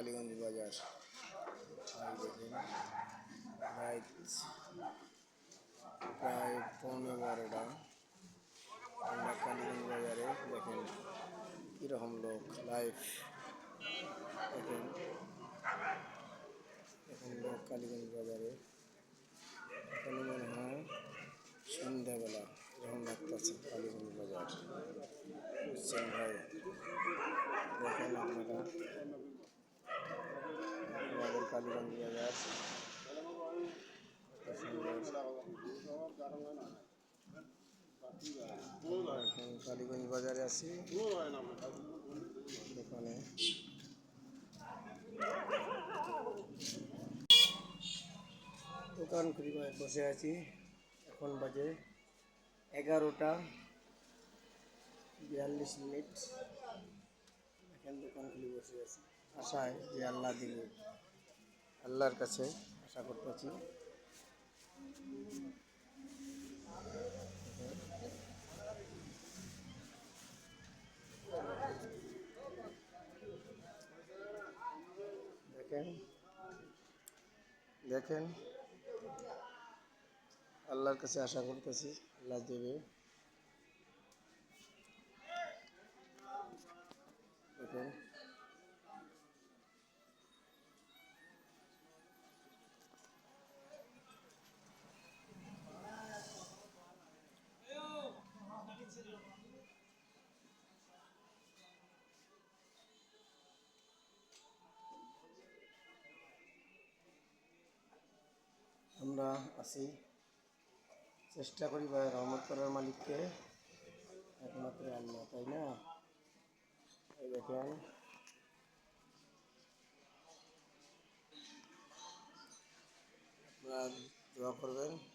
বাজার। আর দেখেন, রাত প্রায় পৌনে বারোটা। আমরা কালীগঞ্জ বাজারে দেখেন কীরকম লোক লাইভ দেখেন এখন লোক কালীগঞ্জ বাজারে। এখানে মনে হয় সন্ধ্যাবেলা এরকম লাগতেছে কালীগঞ্জ বাজার। বুঝছেন ভাই দেখেন আপনারা কালীগঞ্জ বাজার কত সুন্দর এখন কালীগঞ্জ বাজারে আছি। দোকানে। দোকান খুলি বসে আছি। এখন বাজে এগারোটা বিয়াল্লিশ মিনিট। এখন দোকান খুলে বসে আছি। আশায় যে আল্লাহ দিবে আল্লাহর কাছে আশা করতেছি দেখেন দেখেন আল্লাহর কাছে আশা করতেছি আল্লাহ দেবে। দেখেন আমরা আছি। চেষ্টা করি ভাই রহমত করার মালিককে। একমাত্র আল্লাহ, তাই না? এই দেখেন। আপনারা দোয়া করবেন।